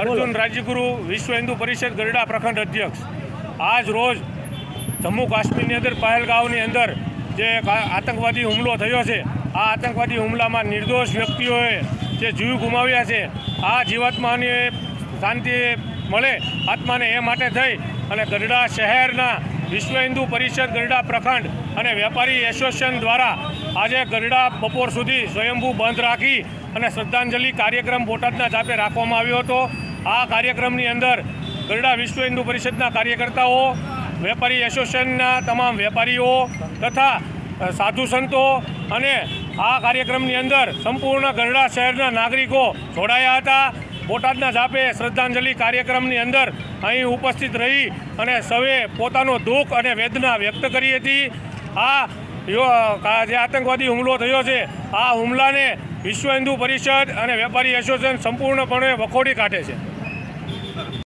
અર્જુન રાજ્યગુરુ વિશ્વ હિન્દુ પરિષદ ગરડા પ્રખંડ અધ્યક્ષ. આજ રોજ જમ્મુ કાશ્મીરની અંદર પહેલગાંવની અંદર જે આતંકવાદી હુમલો થયો છે, આ આતંકવાદી હુમલામાં નિર્દોષ વ્યક્તિઓએ જે જીવ ગુમાવ્યા છે, આ જીવાત્માને શાંતિ મળે, આત્માને એ માટે થઈ અને ગરડા શહેરના વિશ્વ હિન્દુ પરિષદ ગરડા પ્રખંડ અને વેપારી એસોસિએશન દ્વારા આજે ગરડા બપોર સુધી સ્વયંભૂ બંધ રાખી અને શ્રદ્ધાંજલિ કાર્યક્રમ બોટાદના જાપે રાખવામાં આવ્યો હતો. આ કાર્યક્રમની અંદર ગરડા વિશ્વ હિન્દુ પરિષદના કાર્યકર્તાઓ, વેપારી એસોસિએશનના તમામ વેપારીઓ તથા સાધુ સંતો અને આ કાર્યક્રમની અંદર સંપૂર્ણ ગરડા શહેરના નાગરિકો જોડાયા હતા. બોટાદના જાપે શ્રદ્ધાંજલિ કાર્યક્રમની અંદર અહીં ઉપસ્થિત રહી અને સૌએ પોતાનો દુઃખ અને વેદના વ્યક્ત કરી હતી. આ જે આતંકવાદી હુમલો થયો છે, આ હુમલાને વિશ્વ હિન્દુ પરિષદ અને વેપારી એસોસિએશન સંપૂર્ણપણે વખોડી કાઢે છે.